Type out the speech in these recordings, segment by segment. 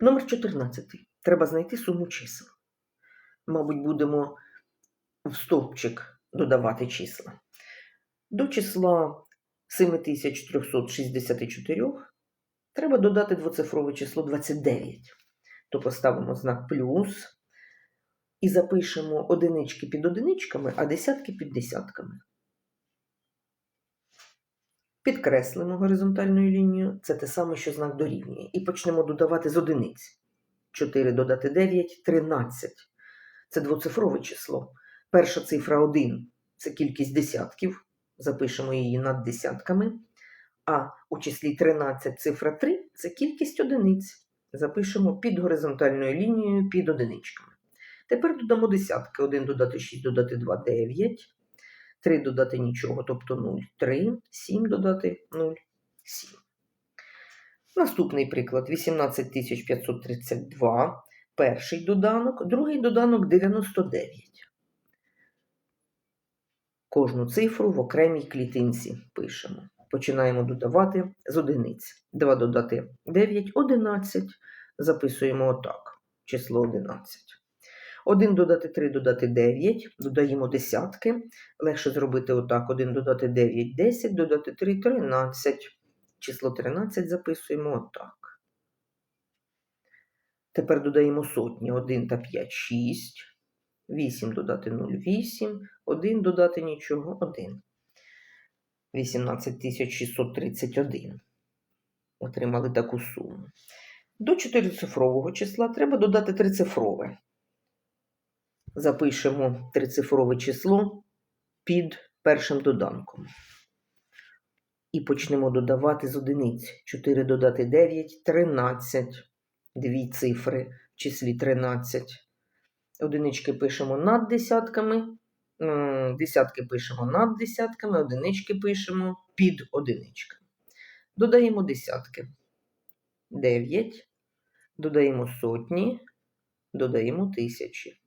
Номер 14. Треба знайти суму чисел. Мабуть, будемо в стовпчик додавати числа. До числа 7364 треба додати двоцифрове число 29. То поставимо знак плюс і запишемо одинички під одиничками, а десятки під десятками. Підкреслимо горизонтальною лінією, це те саме, що знак дорівнює, і почнемо додавати з одиниць. 4 додати 9 13. Це двоцифрове число. Перша цифра 1 це кількість десятків, запишемо її над десятками. А у числі 13 цифра 3 це кількість одиниць. Запишемо під горизонтальною лінією під одиничками. Тепер додамо десятки. 1 додати 6 додати 2 9. 3 додати нічого, тобто 0, 3, 7 додати 0, 7. Наступний приклад 18532. Перший доданок, другий доданок 99. Кожну цифру в окремій клітинці пишемо. Починаємо додавати з одиниць. 2 додати 9, 11. Записуємо отак. Число 11. 1 додати 3 додати 9, додаємо десятки. Легше зробити отак: 1 додати 9, 10, додати 3, 13. Число 13 записуємо отак. Тепер додаємо сотні. 1 та 5 6. 8 додати 0, 8. 1 додати нічого 1. 18631. Отримали таку суму. До чотирицифрового числа треба додати трицифрове запишемо трицифрове число під першим доданком. І почнемо додавати з одиниць. 4 додати 9 13. Дві цифри в числі 13. Одинички пишемо над десятками. Десятки пишемо над десятками, одинички пишемо під одиничками. Додаємо десятки. 9. Додаємо сотні, додаємо тисячі.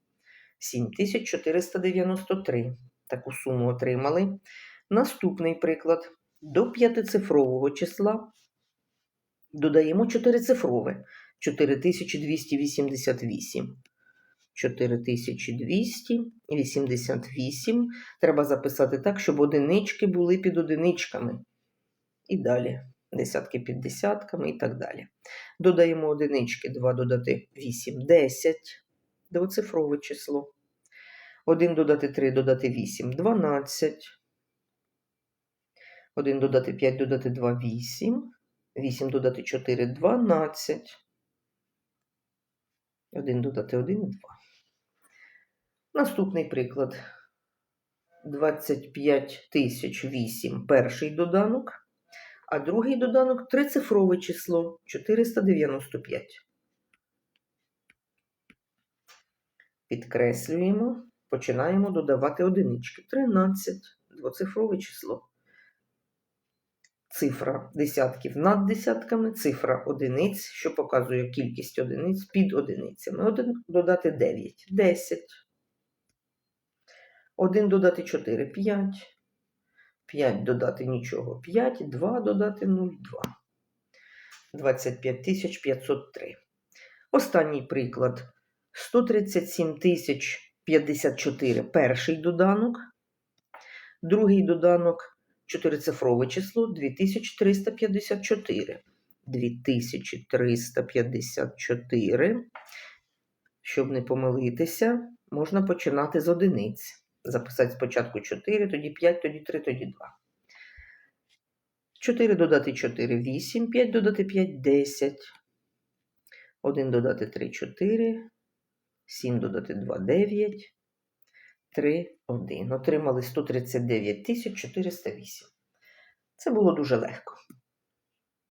7493. Таку суму отримали. Наступний приклад. До п'ятицифрового числа додаємо чотирицифрове 4288. 4288. Треба записати так, щоб одинички були під одиничками. І далі. Десятки під десятками і так далі. Додаємо одинички, 2 додати 8, 10 двоцифрове число. 1 додати 3 додати 8 12. 1 додати 5 додати 2 8. 8 додати 4 12. 1 додати 1 2. Наступний приклад. 25 тисяч 8 перший доданок, а другий доданок трицифрове число 495. Підкреслюємо, починаємо додавати одинички. 13, двоцифрове число. Цифра десятків над десятками, цифра одиниць, що показує кількість одиниць під одиницями. 1 додати 9, 10. 1 додати 4, 5. 5 додати нічого, 5, 2 додати 0, 2. 25 503. Останній приклад. 137 тисяч 54 перший доданок, другий доданок чотирицифрове число 2354. 2354. Щоб не помилитися, можна починати з одиниць. Записати спочатку 4, тоді 5, тоді 3, тоді 2. 4 додати 4 8, 5 додати 5 10. 1 додати 3 4. 7 додати 2 9, 3, 1. Отримали 139 408. Це було дуже легко.